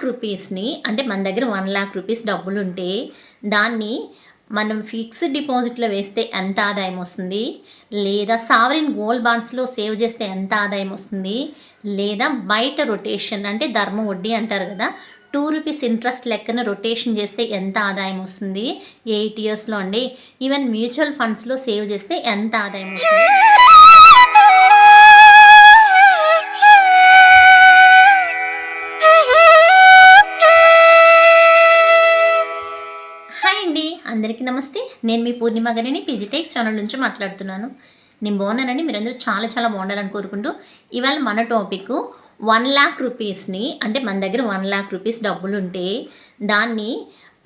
ల్యాక్ రూపీస్ని అంటే మన దగ్గర వన్ ల్యాక్ రూపీస్ డబ్బులు ఉంటే దాన్ని మనం ఫిక్స్డ్ డిపాజిట్లో వేస్తే ఎంత ఆదాయం వస్తుంది? లేదా సావరిన్ గోల్డ్ బాండ్స్లో సేవ్ చేస్తే ఎంత ఆదాయం వస్తుంది? లేదా బయట రొటేషన్ అంటే ధర్మ వడ్డీ అంటారు కదా టూ రూపీస్ ఇంట్రెస్ట్ లెక్కన రొటేషన్ చేస్తే ఎంత ఆదాయం వస్తుంది? ఎయిట్ ఇయర్స్లో అండి. ఈవెన్ మ్యూచువల్ ఫండ్స్లో సేవ్ చేస్తే ఎంత ఆదాయం వస్తుంది? అందరికీ నమస్తే. నేను మీ పూర్ణిమ గారిని పీజీటెక్స్ ఛానల్ నుంచి మాట్లాడుతున్నాను. నేను బాగున్నానండి. మీరందరూ చాలా చాలా బాగుండాలని కోరుకుంటూ ఇవాళ మన టాపిక్ వన్ ల్యాక్ రూపీస్ని అంటే మన దగ్గర వన్ ల్యాక్ రూపీస్ డబ్బులు ఉంటే దాన్ని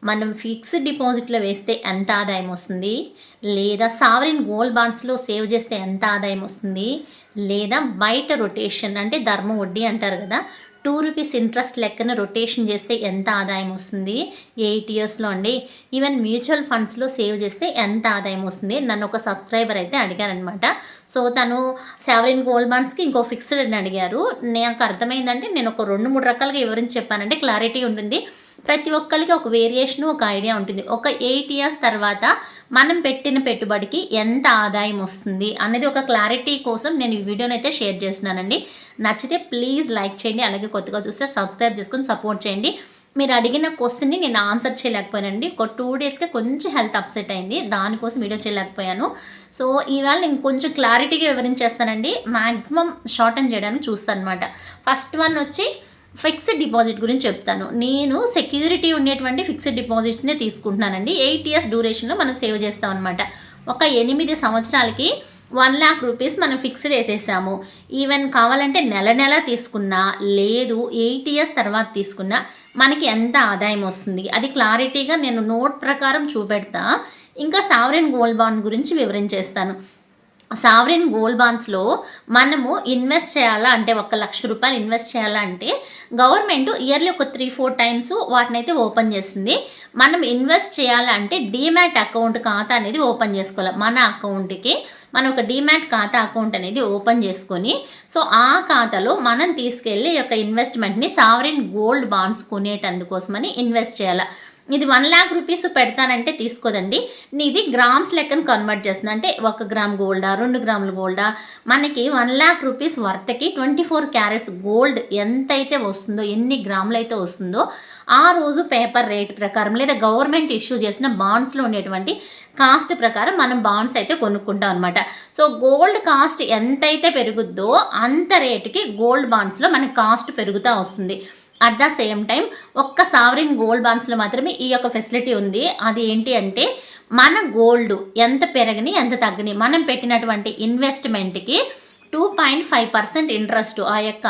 మనం ఫిక్స్డ్ డిపాజిట్లో వేస్తే ఎంత ఆదాయం వస్తుంది? లేదా సావరిన్ గోల్డ్ బాండ్స్లో సేవ్ చేస్తే ఎంత ఆదాయం వస్తుంది? లేదా బయట రొటేషన్ అంటే ధర్మ వడ్డీ అంటారు కదా టూ రూపీస్ ఇంట్రెస్ట్ లెక్కన రొటేషన్ చేస్తే ఎంత ఆదాయం వస్తుంది? ఎయిట్ ఇయర్స్లో అండి. ఈవెన్ మ్యూచువల్ ఫండ్స్లో సేవ్ చేస్తే ఎంత ఆదాయం వస్తుంది? నన్ను ఒక సబ్స్క్రైబర్ అయితే అడిగారనమాట సో తను సెవెన్ గోల్డ్ బాండ్స్కి ఇంకో ఫిక్స్డ్ అని అడిగారు. నాకు అర్థమైందంటే నేను ఒక రెండు మూడు రకాలుగా వివరించి చెప్పానంటే క్లారిటీ ఉంటుంది. ప్రతి ఒక్కరికి ఒక వేరియేషన్ ఒక ఐడియా ఉంటుంది. ఒక ఎయిట్ ఇయర్స్ తర్వాత మనం పెట్టిన పెట్టుబడికి ఎంత ఆదాయం వస్తుంది అనేది ఒక క్లారిటీ కోసం నేను ఈ వీడియోని అయితే షేర్ చేస్తున్నానండి. నచ్చితే ప్లీజ్ లైక్ చేయండి అలాగే కొత్తగా చూస్తే సబ్స్క్రైబ్ చేసుకొని సపోర్ట్ చేయండి. మీరు అడిగిన క్వశ్చన్ని నేను ఆన్సర్ చేయలేకపోయానండి. ఒక టూ డేస్కే కొంచెం హెల్త్ అప్సెట్ అయింది. దానికోసం వీడియో చేయలేకపోయాను. సో ఈవేళ నేను కొంచెం క్లారిటీగా వివరించేస్తానండి. మ్యాక్సిమం అండ్ చేయడానికి చూస్తాను అనమాట ఫస్ట్ వన్ వచ్చి ఫిక్స్డ్ డిపాజిట్ గురించి చెప్తాను. నేను సెక్యూరిటీ ఉండేటువంటి ఫిక్స్డ్ డిపాజిట్స్నే తీసుకుంటున్నానండి. ఎయిట్ ఇయర్స్ డ్యూరేషన్లో మనం సేవ్ చేస్తాం అనమాట ఒక ఎనిమిది సంవత్సరాలకి వన్ ల్యాక్ రూపీస్ మనం ఫిక్స్డ్ వేసేసాము. ఈవెన్ కావాలంటే నెల నెల తీసుకున్నా లేదు ఎయిట్ ఇయర్స్ తర్వాత తీసుకున్నా మనకి ఎంత ఆదాయం వస్తుంది? అది క్లారిటీగా నేను నోట్ ప్రకారం చూపెడతా. ఇంకా సావరెన్ గోల్డ్ బాండ్ గురించి వివరించేస్తాను. సావరిన్ గోల్డ్ బాండ్స్లో మనము ఇన్వెస్ట్ చేయాలా అంటే ఒక లక్ష రూపాయలు ఇన్వెస్ట్ చేయాలా అంటే గవర్నమెంట్ ఇయర్లీ ఒక త్రీ ఫోర్ టైమ్స్ వాటిని అయితే ఓపెన్ చేస్తుంది. మనం ఇన్వెస్ట్ చేయాలంటే డీమ్యాట్ అకౌంట్ ఖాతా అనేది ఓపెన్ చేసుకోవాలి. మన అకౌంట్కి మనం ఒక డీమ్యాట్ ఖాతా అకౌంట్ అనేది ఓపెన్ చేసుకొని సో ఆ ఖాతాలో మనం తీసుకెళ్ళి యొక్క ఇన్వెస్ట్మెంట్ని సావరిన్ గోల్డ్ బాండ్స్ కొనేటందుకోసమని ఇన్వెస్ట్ చేయాలి. ఇది వన్ ల్యాక్ రూపీస్ పెడతానంటే తీసుకోదండి. నీది గ్రామ్స్ లెక్కన కన్వర్ట్ చేస్తుంది. అంటే ఒక గ్రామ్ గోల్డా రెండు గ్రాముల గోల్డా మనకి వన్ ల్యాక్ రూపీస్ వర్త్కి ట్వంటీ ఫోర్ క్యారెట్స్ గోల్డ్ ఎంతైతే వస్తుందో ఎన్ని గ్రాములు అయితే వస్తుందో ఆ రోజు పేపర్ రేట్ ప్రకారం లేదా గవర్నమెంట్ ఇష్యూ చేసిన బాండ్స్లో ఉండేటువంటి కాస్ట్ ప్రకారం మనం బాండ్స్ అయితే కొనుక్కుంటాం అనమాట సో గోల్డ్ కాస్ట్ ఎంతైతే పెరుగుద్దో అంత రేటుకి గోల్డ్ బాండ్స్లో మనకి కాస్ట్ పెరుగుతూ వస్తుంది. అట్ ద సేమ్ టైం ఒక్క సావరిన్ గోల్డ్ బాండ్స్లో మాత్రమే ఈ యొక్క ఫెసిలిటీ ఉంది. అది ఏంటి అంటే మన గోల్డ్ ఎంత పెరగని ఎంత తగ్గని మనం పెట్టినటువంటి ఇన్వెస్ట్మెంట్కి two point five percent interest ఆ యొక్క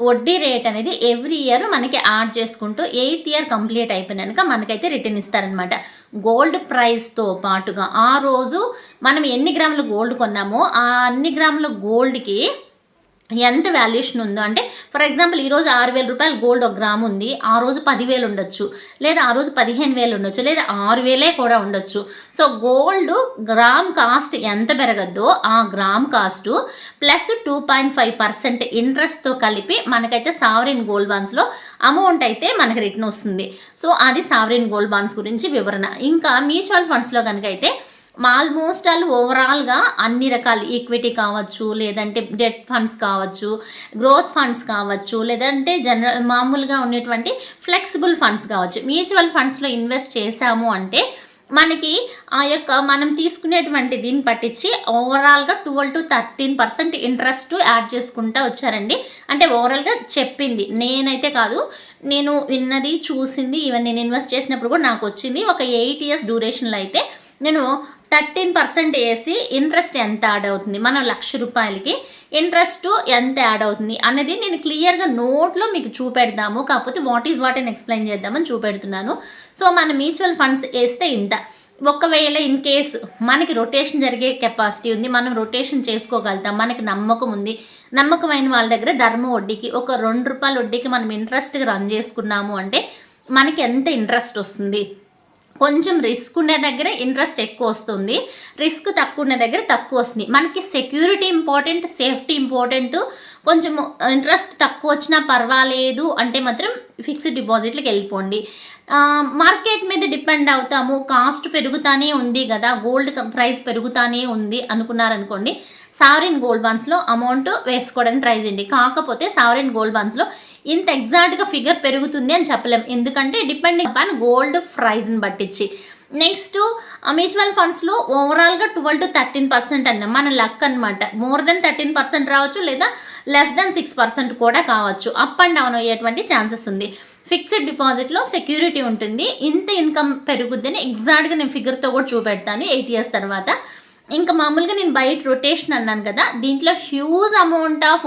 వడ్డీ రేట్ అనేది ఎవ్రీ ఇయర్ మనకి యాడ్ చేసుకుంటూ ఎయిత్ ఇయర్ కంప్లీట్ అయిపోయినాక మనకైతే రిటర్న్ ఇస్తారనమాట గోల్డ్ ప్రైస్తో పాటుగా ఆ రోజు మనం ఎన్ని గ్రాములు గోల్డ్ కొన్నామో ఆ అన్ని గ్రాముల గోల్డ్కి ఎంత వాల్యుయేషన్ ఉందో అంటే ఫర్ ఎగ్జాంపుల్ ఈరోజు ఆరు వేల రూపాయలు గోల్డ్ ఒక గ్రామ్ ఉంది ఆ రోజు పదివేలు ఉండొచ్చు లేదా ఆ రోజు పదిహేను వేలు ఉండొచ్చు లేదా ఆరు వేలే కూడా ఉండొచ్చు. సో గోల్డ్ గ్రామ్ కాస్ట్ ఎంత పెరగద్దో ఆ gram cost plus two point five percent ఇంట్రెస్ట్తో కలిపి మనకైతే సావరిన్ గోల్డ్ బాండ్స్లో అమౌంట్ అయితే మనకి రిటర్న్ వస్తుంది. సో అది సావరిన్ గోల్డ్ బాండ్స్ గురించి వివరణ. ఇంకా మ్యూచువల్ ఫండ్స్లో కనుక అయితే ఆల్మోస్ట్ ఆల్ ఓవరాల్గా అన్ని రకాల ఈక్విటీ కావచ్చు లేదంటే డెట్ ఫండ్స్ కావచ్చు గ్రోత్ ఫండ్స్ కావచ్చు లేదంటే జనరల్ మామూలుగా ఉండేటువంటి ఫ్లెక్సిబుల్ ఫండ్స్ కావచ్చు. మ్యూచువల్ ఫండ్స్లో ఇన్వెస్ట్ చేశాము అంటే మనకి ఆ యొక్క మనం తీసుకునేటువంటి దీన్ని పట్టించి ఓవరాల్గా twelve to thirteen percent interest add చేసుకుంటా వచ్చారండి. అంటే ఓవరాల్గా చెప్పింది. నేనైతే కాదు నేను విన్నది చూసింది ఈవెన్ నేను ఇన్వెస్ట్ చేసినప్పుడు కూడా నాకు వచ్చింది. ఒక ఎయిట్ ఇయర్స్ డ్యూరేషన్లో అయితే నేను థర్టీన్ పర్సెంట్ వేసి ఇంట్రెస్ట్ ఎంత యాడ్ అవుతుంది? మనం లక్ష రూపాయలకి ఇంట్రెస్ట్ ఎంత యాడ్ అవుతుంది అనేది నేను క్లియర్గా నోట్లో మీకు చూపెడదాము. కాకపోతే వాట్ ఈజ్ వాట్ అని ఎక్స్ప్లెయిన్ చేద్దామని చూపెడుతున్నాను. సో మన మ్యూచువల్ ఫండ్స్ వేస్తే ఇంత. ఒకవేళ ఇన్ కేసు మనకి రొటేషన్ జరిగే కెపాసిటీ ఉంది మనం రొటేషన్ చేసుకోగలుగుతాం. మనకి నమ్మకం ఉంది. నమ్మకమైన వాళ్ళ దగ్గర ధర్మ వడ్డీకి ఒక రెండు రూపాయల వడ్డీకి మనం ఇంట్రెస్ట్గా రన్ చేసుకున్నాము అంటే మనకి ఎంత ఇంట్రెస్ట్ వస్తుంది? కొంచెం రిస్క్ ఉన్న దగ్గర ఇంట్రెస్ట్ ఎక్కువ వస్తుంది. రిస్క్ తక్కువ ఉన్న దగ్గర తక్కువ వస్తుంది. మనకి సెక్యూరిటీ ఇంపార్టెంట్ సేఫ్టీ ఇంపార్టెంట్ కొంచెం uh, ఇంట్రెస్ట్ తక్కువ వచ్చినా పర్వాలేదు అంటే మాత్రం ఫిక్స్డ్ డిపాజిట్లకు వెళ్ళిపోండి. మార్కెట్ మీద డిపెండ్ అవుతాము. కాస్ట్ పెరుగుతానే ఉంది కదా. గోల్డ్ ప్రైస్ పెరుగుతానే ఉంది అనుకున్నారనుకోండి సావరిన్ గోల్డ్ బాండ్స్లో అమౌంట్ వేసుకోవడానికి ట్రై చేయండి. కాకపోతే సావరిన్ గోల్డ్ బాండ్స్లో ఇంత ఎగ్జాక్ట్గా ఫిగర్ పెరుగుతుంది అని చెప్పలేం. ఎందుకంటే డిపెండింగ్ అపాన్ గోల్డ్ ప్రైజ్ని బట్టించి నెక్స్ట్ మ్యూచువల్ ఫండ్స్లో ఓవరాల్గా ట్వెల్వ్ టు థర్టీన్ పర్సెంట్ అన్న మన లక్ అనమాట మోర్ దెన్ థర్టీన్ పర్సెంట్ రావచ్చు లేదా లెస్ దెన్ సిక్స్ పర్సెంట్ కూడా కావచ్చు. అప్ అండ్ డౌన్ అయ్యేటువంటి ఛాన్సెస్ ఉంది. ఫిక్స్డ్ డిపాజిట్లో సెక్యూరిటీ ఉంటుంది. ఇంత ఇన్కమ్ పెరుగుద్దని ఎగ్జాక్ట్గా నేను ఫిగర్తో కూడా చూపెడతాను ఎయిట్ ఇయర్స్ తర్వాత. ఇంకా మామూలుగా నేను బయట రొటేషన్ అన్నాను కదా దీంట్లో హ్యూజ్ అమౌంట్ ఆఫ్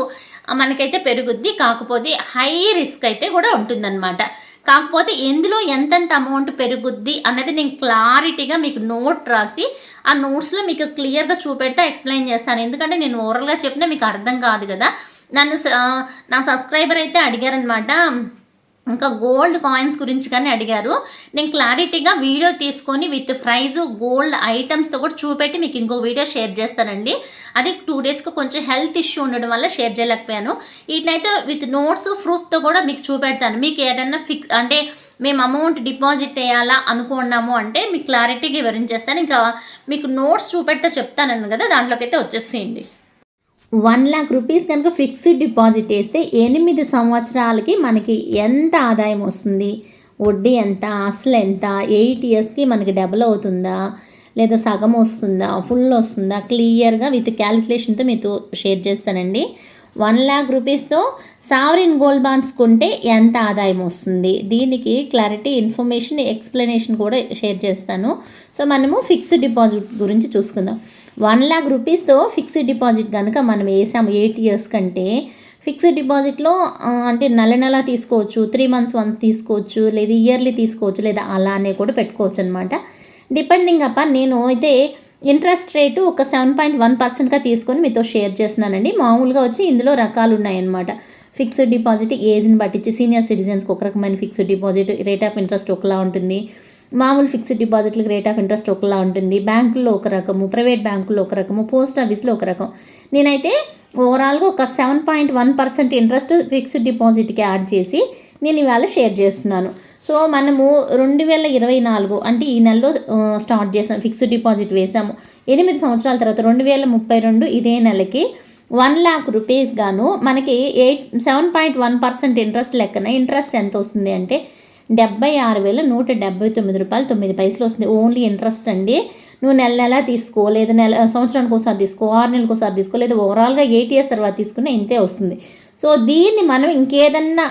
మనకైతే పెరుగుద్ది. కాకపోతే హై రిస్క్ అయితే కూడా ఉంటుందన్నమాట. కాకపోతే ఎందులో ఎంతెంత అమౌంట్ పెరుగుద్ది అన్నది నేను క్లారిటీగా మీకు నోట్ రాసి ఆ నోట్స్లో మీకు క్లియర్గా చూపెడితే ఎక్స్ప్లెయిన్ చేస్తాను. ఎందుకంటే నేను ఓవరాల్గా చెప్పినా మీకు అర్థం కాదు కదా. నన్ను నా సబ్స్క్రైబర్ అయితే అడిగారనమాట ఇంకా గోల్డ్ కాయిన్స్ గురించి కానీ అడిగారు. నేను క్లారిటీగా వీడియో తీసుకొని విత్ ప్రైజ్ గోల్డ్ ఐటమ్స్తో కూడా చూపెట్టి మీకు ఇంకో వీడియో షేర్ చేస్తానండి. అది టూ డేస్కి కొంచెం హెల్త్ ఇష్యూ ఉండడం వల్ల షేర్ చేయలేకపోయాను. వీటినైతే విత్ నోట్స్ ప్రూఫ్తో కూడా మీకు చూపెడతాను. మీకు ఏదైనా ఫిక్స్ అంటే మేము అమౌంట్ డిపాజిట్ చేయాలా అనుకున్నాము అంటే మీకు క్లారిటీగా వివరించేస్తాను. ఇంకా మీకు నోట్స్ చూపెడితే చెప్తానన్ను కదా దాంట్లోకి అయితే వచ్చేసేయండి. వన్ ల్యాక్ రూపీస్ కనుక ఫిక్స్డ్ డిపాజిట్ వేస్తే ఎనిమిది సంవత్సరాలకి మనకి ఎంత ఆదాయం వస్తుంది? వడ్డీ ఎంత? అసలు ఎంత? ఎయిట్ ఇయర్స్కి మనకి డబుల్ అవుతుందా? లేదా సగం వస్తుందా? ఫుల్ వస్తుందా? క్లియర్గా విత్ క్యాలిక్యులేషన్తో మీతో షేర్ చేస్తానండి. వన్ ల్యాక్ రూపీస్తో సావరిన్ గోల్డ్ బాండ్స్ కొంటే ఎంత ఆదాయం వస్తుంది? దీనికి క్లారిటీ ఇన్ఫర్మేషన్ ఎక్స్ప్లెనేషన్ కూడా షేర్ చేస్తాను. సో మనము ఫిక్స్డ్ డిపాజిట్ గురించి చూసుకుందాం. వన్ ల్యాక్ రూపీస్తో ఫిక్స్డ్ డిపాజిట్ కనుక మనం వేసాము ఎయిట్ ఇయర్స్ కంటే ఫిక్స్డ్ డిపాజిట్లో అంటే నెల నెల తీసుకోవచ్చు త్రీ మంత్స్ వన్స్ తీసుకోవచ్చు లేదా ఇయర్లీ తీసుకోవచ్చు లేదా అలానే కూడా పెట్టుకోవచ్చు అనమాట డిపెండింగ్ అప్ప నేను అయితే ఇంట్రెస్ట్ రేటు ఒక సెవెన్ పాయింట్ వన్ పర్సెంట్గా తీసుకొని మీతో షేర్ చేస్తున్నానండి. మామూలుగా వచ్చి ఇందులో రకాలు ఉన్నాయన్నమాట ఫిక్స్డ్ డిపాజిట్ ఏజ్ని బట్టించి సీనియర్ సిటిజన్స్కి ఒక రకమైన fixed deposit rate of interest ఒకలా ఉంటుంది. మామూలు ఫిక్స్డ్ డిపాజిట్లకు రేట్ ఆఫ్ ఇంట్రెస్ట్ ఒకలా ఉంటుంది. బ్యాంకుల్లో ఒక రకము ప్రైవేట్ బ్యాంకుల్లో ఒక రకము పోస్ట్ ఆఫీస్లో ఒక రకం. నేనైతే ఓవరాల్గా ఒక seven point one percent interest fixed డిపాజిట్కి యాడ్ చేసి నేను ఇవాళ షేర్ చేస్తున్నాను. సో మనము రెండు వేల ఇరవై నాలుగు అంటే ఈ నెలలో స్టార్ట్ చేసాం ఫిక్స్డ్ డిపాజిట్ వేసాము. ఎనిమిది సంవత్సరాల తర్వాత రెండు వేల ముప్పై రెండు ఇదే నెలకి వన్ ల్యాక్ రూపీస్ గాను మనకి eight seven point one percent interest లెక్కన ఇంట్రెస్ట్ ఎంత వస్తుంది అంటే డెబ్బై ఆరు వేల నూట డెబ్బై తొమ్మిది రూపాయలు తొమ్మిది పైసలు వస్తుంది. ఓన్లీ ఇంట్రెస్ట్ అండి. నువ్వు నెల నెల తీసుకో లేదా నెల సంవత్సరానికి ఒకసారి తీసుకో ఆరు నెలలకు ఒకసారి తీసుకో లేదా ఓవరాల్గా ఎయిట్ ఇయర్స్ తర్వాత తీసుకునే ఇంతే వస్తుంది. సో దీన్ని మనం ఇంకేదన్నా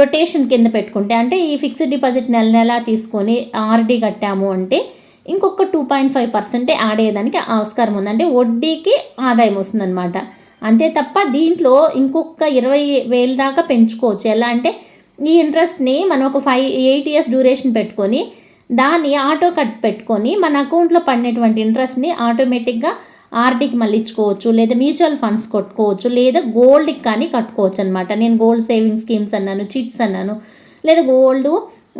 రొటేషన్ కింద పెట్టుకుంటే అంటే ఈ ఫిక్స్డ్ డిపాజిట్ నెల నెల తీసుకొని ఆర్డీ కట్టాము అంటే ఇంకొక టూ పాయింట్ ఫైవ్ పర్సెంటే యాడ్ అయ్యేదానికి ఆస్కారం ఉంది. అంటే వడ్డీకి ఆదాయం వస్తుందన్నమాట. అంతే తప్ప దీంట్లో ఇంకొక ఇరవై వేలు దాకా పెంచుకోవచ్చు. ఎలా అంటే ఈ ఇంట్రెస్ట్ని మనం ఒక ఫైవ్ ఎయిట్ ఇయర్స్ డ్యూరేషన్ పెట్టుకొని దాన్ని ఆటో కట్ పెట్టుకొని మన అకౌంట్లో పడినటువంటి ఇంట్రెస్ట్ని ఆటోమేటిక్గా ఆర్డీకి మళ్ళించుకోవచ్చు లేదా మ్యూచువల్ ఫండ్స్ కొట్టుకోవచ్చు లేదా గోల్డ్కి కానీ కట్టుకోవచ్చు అనమాట నేను గోల్డ్ సేవింగ్ స్కీమ్స్ అన్నాను చిట్స్ అన్నాను లేదా గోల్డ్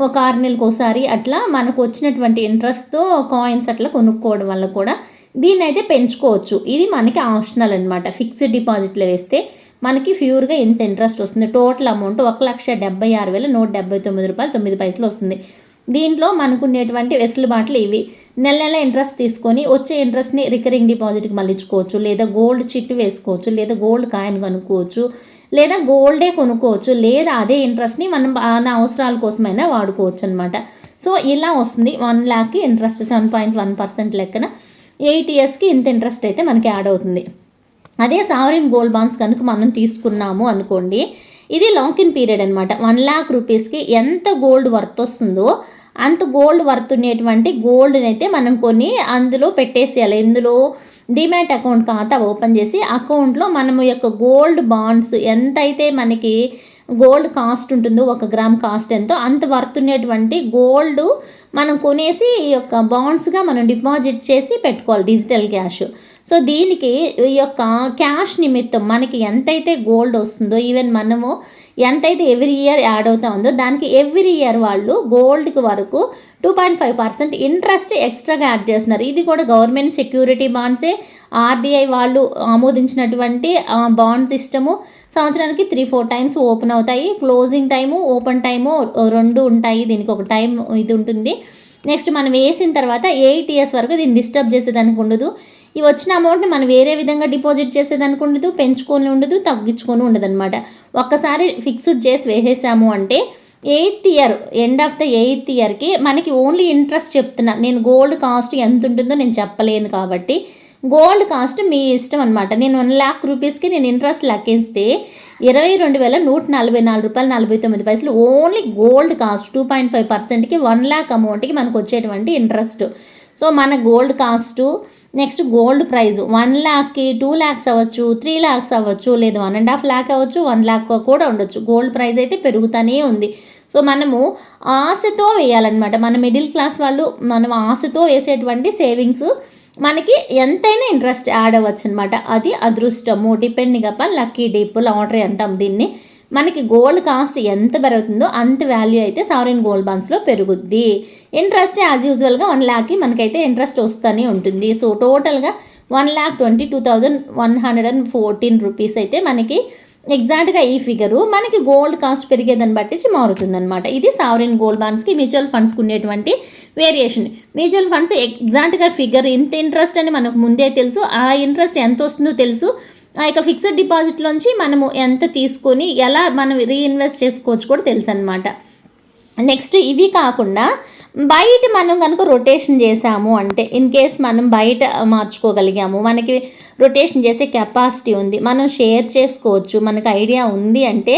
ఒక ఆరు నెలలకు ఒకసారి అట్లా మనకు వచ్చినటువంటి ఇంట్రెస్ట్తో కాయిన్స్ అట్లా కొనుక్కోవడం వల్ల కూడా దీన్ని అయితే పెంచుకోవచ్చు. ఇది మనకి ఆప్షనల్ అనమాట ఫిక్స్డ్ డిపాజిట్లో వేస్తే మనకి ఫ్యూర్గా ఎంత ఇంట్రెస్ట్ వస్తుంది. టోటల్ అమౌంట్ ఒక లక్ష డెబ్బై ఆరు వేల నూట డెబ్బై తొమ్మిది రూపాయలు తొమ్మిది పైసలు వస్తుంది. దీంట్లో మనకు ఉండేటువంటి వెసులుబాట్లు ఇవి. నెల నెల ఇంట్రెస్ట్ తీసుకొని వచ్చే ఇంట్రెస్ట్ని రికరింగ్ డిపాజిట్కి మళ్ళించుకోవచ్చు. లేదా గోల్డ్ చిట్టు వేసుకోవచ్చు. లేదా గోల్డ్ కాయిన్ కనుక్కోవచ్చు. లేదా గోల్డే కొనుక్కోవచ్చు. లేదా అదే ఇంట్రెస్ట్ని మనం మన అవసరాల కోసమైనా వాడుకోవచ్చు అనమాట సో ఇలా వస్తుంది. One ల్యాక్కి interest seven point one percent లెక్కన. ఎయిట్ ఇయర్స్కి ఇంత ఇంట్రెస్ట్ అయితే మనకి యాడ్ అవుతుంది. అదే సావరిన్ గోల్డ్ బాండ్స్ కనుక మనం తీసుకున్నాము అనుకోండి ఇది లాక్ ఇన్ పీరియడ్ అనమాట వన్ ల్యాక్ రూపీస్కి ఎంత గోల్డ్ వర్త్ వస్తుందో అంత గోల్డ్ వర్త్ ఉండేటువంటి గోల్డ్ని అయితే మనం కొని అందులో పెట్టేసేయాలి. ఇందులో డిమాట్ అకౌంట్ ఖాతా ఓపెన్ చేసి అకౌంట్లో మనము యొక్క గోల్డ్ బాండ్స్ ఎంతైతే మనకి గోల్డ్ కాస్ట్ ఉంటుందో ఒక గ్రామ్ కాస్ట్ ఎంతో అంత వర్త్ ఉండేటువంటి గోల్డ్ మనం కొనేసి ఈ యొక్క బాండ్స్గా మనం డిపాజిట్ చేసి పెట్టుకోవాలి డిజిటల్ క్యాష్. సో దీనికి ఈ యొక్క క్యాష్ నిమిత్తం మనకి ఎంతైతే గోల్డ్ వస్తుందో ఈవెన్ మనము ఎంతైతే ఎవ్రీ ఇయర్ యాడ్ అవుతా ఉందో దానికి ఎవ్రీ ఇయర్ వాళ్ళు గోల్డ్కి వరకు two point five percent interest ఎక్స్ట్రాగా యాడ్ చేస్తున్నారు. ఇది కూడా గవర్నమెంట్ సెక్యూరిటీ బాండ్సే. ఆర్డీఐ వాళ్ళు ఆమోదించినటువంటి బాండ్ సిస్టము సంవత్సరానికి త్రీ ఫోర్ టైమ్స్ ఓపెన్ అవుతాయి. క్లోజింగ్ టైము ఓపెన్ టైము రెండు ఉంటాయి. దీనికి ఒక టైం ఇది ఉంటుంది. నెక్స్ట్ మనం వేసిన తర్వాత ఎయిట్ ఇయర్స్ వరకు దీన్ని డిస్టర్బ్ చేసేదానికి ఉండదు. ఈ వచ్చిన అమౌంట్ని మనం వేరే విధంగా డిపాజిట్ చేసేదానికి ఉండదు పెంచుకొని ఉండదు తగ్గించుకొని ఉండదు అనమాట ఒక్కసారి ఫిక్స్డ్ చేసి వేసేసాము అంటే eighth year end of the eighth ఇయర్కి మనకి ఓన్లీ ఇంట్రెస్ట్ చెప్తున్నా. నేను గోల్డ్ కాస్ట్ ఎంత ఉంటుందో నేను చెప్పలేను కాబట్టి. గోల్డ్ కాస్ట్ మీ ఇష్టం అనమాట నేను వన్ ల్యాక్ రూపీస్కి నేను ఇంట్రెస్ట్ లెక్కిస్తే ఇరవై రెండు వేల నూట నలభై నాలుగు రూపాయలు నలభై తొమ్మిది పైసలు only gold cost two point five పర్సెంట్కి వన్ ల్యాక్ అమౌంట్కి మనకు వచ్చేటువంటి ఇంట్రెస్ట్ సో మన gold cost next gold price. One ల్యాక్కి two lakhs అవ్వచ్చు త్రీ ల్యాక్స్ అవ్వచ్చు లేదు వన్ అండ్ హాఫ్ ల్యాక్ అవ్వచ్చు వన్ ల్యాక్ కూడా ఉండొచ్చు. గోల్డ్ ప్రైజ్ అయితే పెరుగుతూనే ఉంది. సో మనము ఆశతో వేయాలన్నమాట. మన మిడిల్ క్లాస్ వాళ్ళు మనం ఆశతో వేసేటువంటి సేవింగ్స్ మనకి ఎంతైనా ఇంట్రెస్ట్ యాడ్ అవ్వచ్చు అనమాట అది అదృష్టము. Depending upon lucky dip lottery అంటాం దీన్ని. మనకి గోల్డ్ కాస్ట్ ఎంత పెరుగుతుందో అంత వాల్యూ అయితే సావరిన్ గోల్డ్ బాండ్స్లో పెరుగుద్ది. ఇంట్రెస్ట్ యాజ్ యూజువల్గా వన్ ల్యాక్కి మనకైతే ఇంట్రెస్ట్ వస్తూనే ఉంటుంది. సో టోటల్గా one lakh twenty two thousand one hundred and fourteen rupees అయితే మనకి ఎగ్జాక్ట్గా ఈ ఫిగరు మనకి గోల్డ్ కాస్ట్ పెరిగేదాన్ని బట్టి మారుతుందన్నమాట. ఇది సావరిన్ గోల్డ్ బాండ్స్కి మ్యూచువల్ ఫండ్స్కి ఉండేటువంటి వేరియేషన్ మ్యూచువల్ ఫండ్స్ ఎగ్జాక్ట్గా ఫిగర్ ఇంత ఇంట్రెస్ట్ అని మనకు ముందే తెలుసు. ఆ ఇంట్రెస్ట్ ఎంత వస్తుందో తెలుసు. ఆ యొక్క ఫిక్స్డ్ డిపాజిట్లోంచి మనము ఎంత తీసుకొని ఎలా మనం రీఇన్వెస్ట్ చేసుకోవచ్చు కూడా తెలుసు అనమాట నెక్స్ట్ ఇవి కాకుండా బయట మనం కనుక రొటేషన్ చేసాము అంటే ఇన్ కేస్ మనం బయట మార్చుకోగలిగాము మనకి రొటేషన్ చేసే కెపాసిటీ ఉంది మనం షేర్ చేసుకోవచ్చు మనకు ఐడియా ఉంది అంటే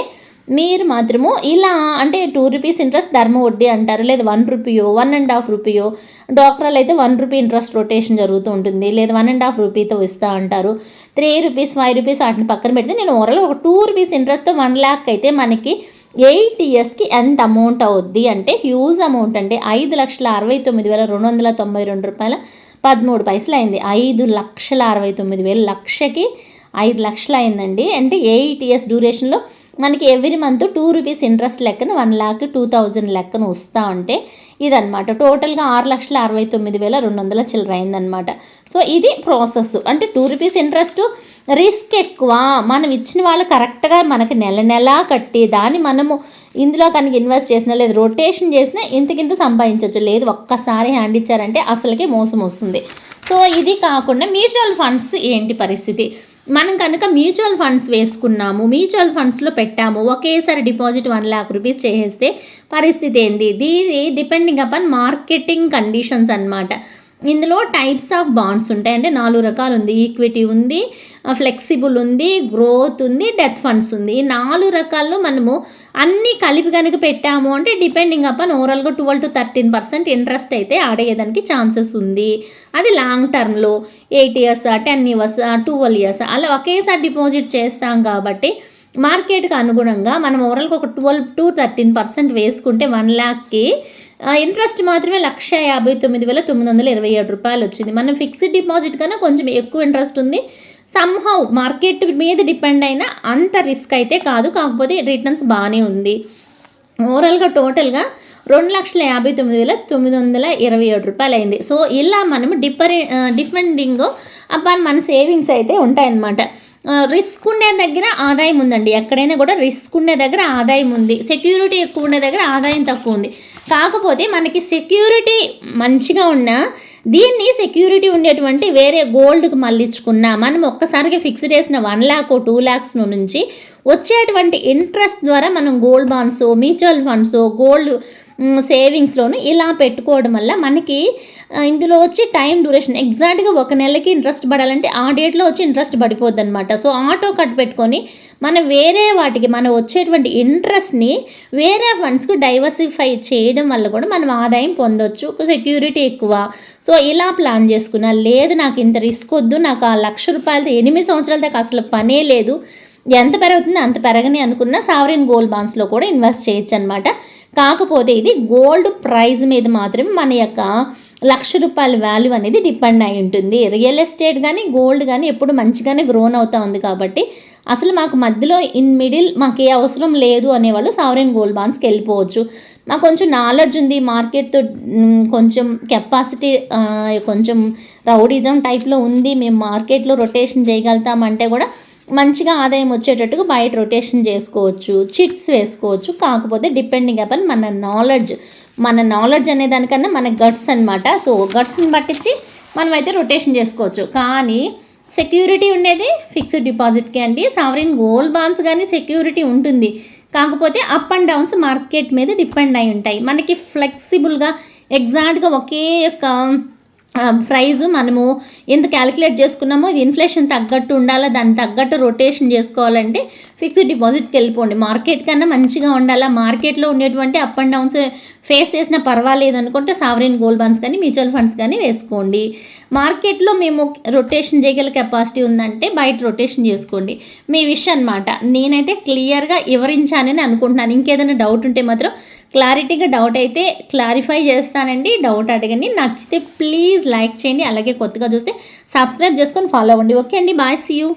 మీరు మాత్రము ఇలా అంటే టూ రూపీస్ ఇంట్రెస్ట్ ధర్మ వడ్డీ అంటారు లేదా వన్ రూపీయో వన్ అండ్ హాఫ్ రూపీయో డాక్టర్లు అయితే వన్ రూపీ ఇంట్రెస్ట్ రొటేషన్ జరుగుతూ ఉంటుంది లేదా వన్ అండ్ హాఫ్ రూపీతో ఇస్తా అంటారు త్రీ రూపీస్ ఫైవ్ రూపీస్ వాటిని పక్కన పెడితే నేను ఓవరాల్ ఒక టూ రూపీస్ ఇంట్రెస్ట్తో వన్ ల్యాక్ అయితే మనకి ఎయిట్ ఇయర్స్కి ఎంత అమౌంట్ అవుద్ది అంటే హ్యూజ్ అమౌంట్ అంటే ఐదు లక్షల అరవై తొమ్మిది వేల రెండు వందల తొంభై రెండు రూపాయల పదమూడు పైసలు అయింది. ఐదు లక్షల అరవై తొమ్మిది వేల లక్షకి ఐదు లక్షలు అయిందండి. అంటే ఎయిట్ ఇయర్స్ డ్యూరేషన్లో మనకి every month two rupees interest లెక్కన వన్ ల్యాక్ టూ థౌజండ్ లెక్కన వస్తూ ఉంటే ఇదనమాట టోటల్గా ఆరు లక్షల అరవై తొమ్మిది వేల రెండు వందల చిల్లర అయిందనమాట సో ఇది ప్రాసెస్ అంటే టూ రూపీస్ ఇంట్రెస్ట్ రిస్క్ ఎక్కువ. మనం ఇచ్చిన వాళ్ళు కరెక్ట్గా మనకి నెల నెల కట్టి దాన్ని మనము ఇందులో కనుక ఇన్వెస్ట్ చేసినా లేదు రొటేషన్ చేసినా ఇంతకింత సంపాదించవచ్చు లేదు ఒక్కసారి హ్యాండ్ ఇచ్చారంటే అసలుకే మోసం వస్తుంది. సో ఇది కాకుండా మ్యూచువల్ ఫండ్స్ ఏంటి పరిస్థితి? మనం కనుక మ్యూచువల్ ఫండ్స్ వేసుకున్నాము మ్యూచువల్ ఫండ్స్లో పెట్టాము ఒకేసారి డిపాజిట్ వన్ ల్యాక్ రూపీస్ చేసేస్తే పరిస్థితి ఏంది? దీని డిపెండింగ్ అపాన్ మార్కెటింగ్ కండిషన్స్ అనమాట ఇందులో టైప్స్ ఆఫ్ బాండ్స్ ఉంటాయి. అంటే నాలుగు రకాలు ఉంది. ఈక్విటీ ఉంది ఫ్లెక్సిబుల్ ఉంది గ్రోత్ ఉంది డెత్ ఫండ్స్ ఉంది. ఈ నాలుగు రకాల్లో మనము అన్నీ కలిపి కనుక పెట్టాము అంటే డిపెండింగ్ అపాన్ ఓవరాల్గా twelve to thirteen percent interest అయితే ఆడేయడానికి ఛాన్సెస్ ఉంది. అది లాంగ్ టర్మ్లో eight years ten years twelve years అలా ఒకేసారి డిపాజిట్ చేస్తాం కాబట్టి మార్కెట్కి అనుగుణంగా మనం ఓవరాల్గా ఒక ట్వెల్వ్ టు థర్టీన్ పర్సెంట్ వేసుకుంటే వన్ ల్యాక్కి ఇంట్రెస్ట్ మాత్రమే లక్ష యాభై తొమ్మిది వేల తొమ్మిది వందల ఇరవై ఏడు రూపాయలు వచ్చింది. మనం ఫిక్స్డ్ డిపాజిట్ కన్నా కొంచెం ఎక్కువ ఇంట్రెస్ట్ ఉంది. సమ్హౌ మార్కెట్ మీద డిపెండ్ అయిన అంత రిస్క్ అయితే కాదు. కాకపోతే రిటర్న్స్ బాగానే ఉంది. ఓవరాల్గా టోటల్గా రెండు లక్షల యాభై తొమ్మిది వేల తొమ్మిది వందల ఇరవై ఏడు రూపాయలు అయింది. సో ఇలా మనం డిపరి డిపెండింగ్ అపాన్ మన సేవింగ్స్ అయితే ఉంటాయన్నమాట. రిస్క్ ఉండే దగ్గర ఆదాయం ఉందండి. ఎక్కడైనా కూడా రిస్క్ ఉండే దగ్గర ఆదాయం ఉంది. సెక్యూరిటీ ఎక్కువ ఉండే దగ్గర ఆదాయం తక్కువ ఉంది. కాకపోతే మనకి సెక్యూరిటీ మంచిగా ఉన్నా దీన్ని సెక్యూరిటీ ఉండేటువంటి వేరే గోల్డ్కి మళ్ళించుకున్నా మనం ఒక్కసారిగా ఫిక్స్డ్ చేసిన వన్ ల్యాక్ టూ ల్యాక్స్ నుంచి వచ్చేటువంటి ఇంట్రెస్ట్ ద్వారా మనం gold bonds mutual funds gold సేవింగ్స్లోను ఇలా పెట్టుకోవడం వల్ల మనకి ఇందులో వచ్చి టైం డ్యూరేషన్ ఎగ్జాక్ట్గా ఒక నెలకి ఇంట్రెస్ట్ పడాలంటే ఆ డేట్లో వచ్చి ఇంట్రెస్ట్ పడిపోద్ది అనమాట సో ఆటో కట్ పెట్టుకొని మనం వేరే వాటికి మనం వచ్చేటువంటి ఇంట్రెస్ట్ని వేరే ఫండ్స్కి డైవర్సిఫై చేయడం వల్ల కూడా మనం ఆదాయం పొందొచ్చు. సెక్యూరిటీ ఎక్కువ. సో ఇలా ప్లాన్ చేసుకున్నా లేదు నాకు ఇంత రిస్క్ వద్దు నాకు ఆ లక్ష రూపాయలతో ఎనిమిది సంవత్సరాల దాకా అసలు పనే లేదు. ఎంత పెరుగుతుందో అంత పెరగని అనుకున్న సావరిన్ గోల్డ్ బాండ్స్లో కూడా ఇన్వెస్ట్ చేయొచ్చు అనమాట కాకపోతే ఇది గోల్డ్ ప్రైజ్ మీద మాత్రమే మన యొక్క లక్ష రూపాయల వాల్యూ అనేది డిపెండ్ అయి ఉంటుంది. రియల్ ఎస్టేట్ కానీ గోల్డ్ కానీ ఎప్పుడు మంచిగానే గ్రోన్ అవుతూ ఉంది కాబట్టి అసలు మాకు మధ్యలో ఇన్ మిడిల్ మాకు ఏ అవసరం లేదు అనేవాళ్ళు సావరెన్ గోల్డ్ బాండ్స్కి వెళ్ళిపోవచ్చు. మాకు కొంచెం నాలెడ్జ్ ఉంది మార్కెట్తో కొంచెం కెపాసిటీ కొంచెం రౌడిజం టైప్లో ఉంది. మేము మార్కెట్లో రొటేషన్ చేయగలుగుతామంటే కూడా మంచిగా ఆదాయం వచ్చేటట్టుగా బయట రొటేషన్ చేసుకోవచ్చు చిట్స్ వేసుకోవచ్చు. కాకపోతే డిపెండింగ్ అపాన్ మన నాలెడ్జ్ మన నాలెడ్జ్ అనే దానికన్నా మన గట్స్ అనమాట సో గట్స్ని పట్టించి మనమైతే రొటేషన్ చేసుకోవచ్చు. కానీ సెక్యూరిటీ ఉండేది ఫిక్స్డ్ డిపాజిట్కి అండి. సావరిన్ గోల్డ్ బాండ్స్ కానీ సెక్యూరిటీ ఉంటుంది. కాకపోతే అప్ అండ్ డౌన్స్ మార్కెట్ మీద డిపెండ్ అయి ఉంటాయి. మనకి ఫ్లెక్సిబుల్గా ఎగ్జాక్ట్గా ఒకే యొక్క ప్రైజ్ మనము ఎంత క్యాలిక్యులేట్ చేసుకున్నామో ఇది ఇన్ఫ్లేషన్ తగ్గట్టు ఉండాలా దాన్ని తగ్గట్టు రొటేషన్ చేసుకోవాలంటే ఫిక్స్డ్ డిపాజిట్కి వెళ్ళిపోండి. మార్కెట్ కన్నా మంచిగా ఉండాలా మార్కెట్లో ఉండేటువంటి అప్ అండ్ డౌన్స్ ఫేస్ చేసినా పర్వాలేదు అనుకుంటే సావరిన్ గోల్డ్ బాండ్స్ కానీ మ్యూచువల్ ఫండ్స్ కానీ వేసుకోండి. మార్కెట్లో మేము రొటేషన్ చేయగల కెపాసిటీ ఉందంటే బయట రొటేషన్ చేసుకోండి. మీ విషయం అనమాట నేనైతే క్లియర్గా వివరించానని అనుకుంటున్నాను. ఇంకేదైనా డౌట్ ఉంటే మాత్రం క్లారిటీగా డౌట్ అయితే క్లారిఫై చేస్తానండి. డౌట్ అడగండి. నచ్చితే ప్లీజ్ లైక్ చేయండి. అలాగే కొత్తగా చూస్తే సబ్స్క్రైబ్ చేసుకొని ఫాలో అవ్వండి. ఓకే అండి. బాయ్. See you.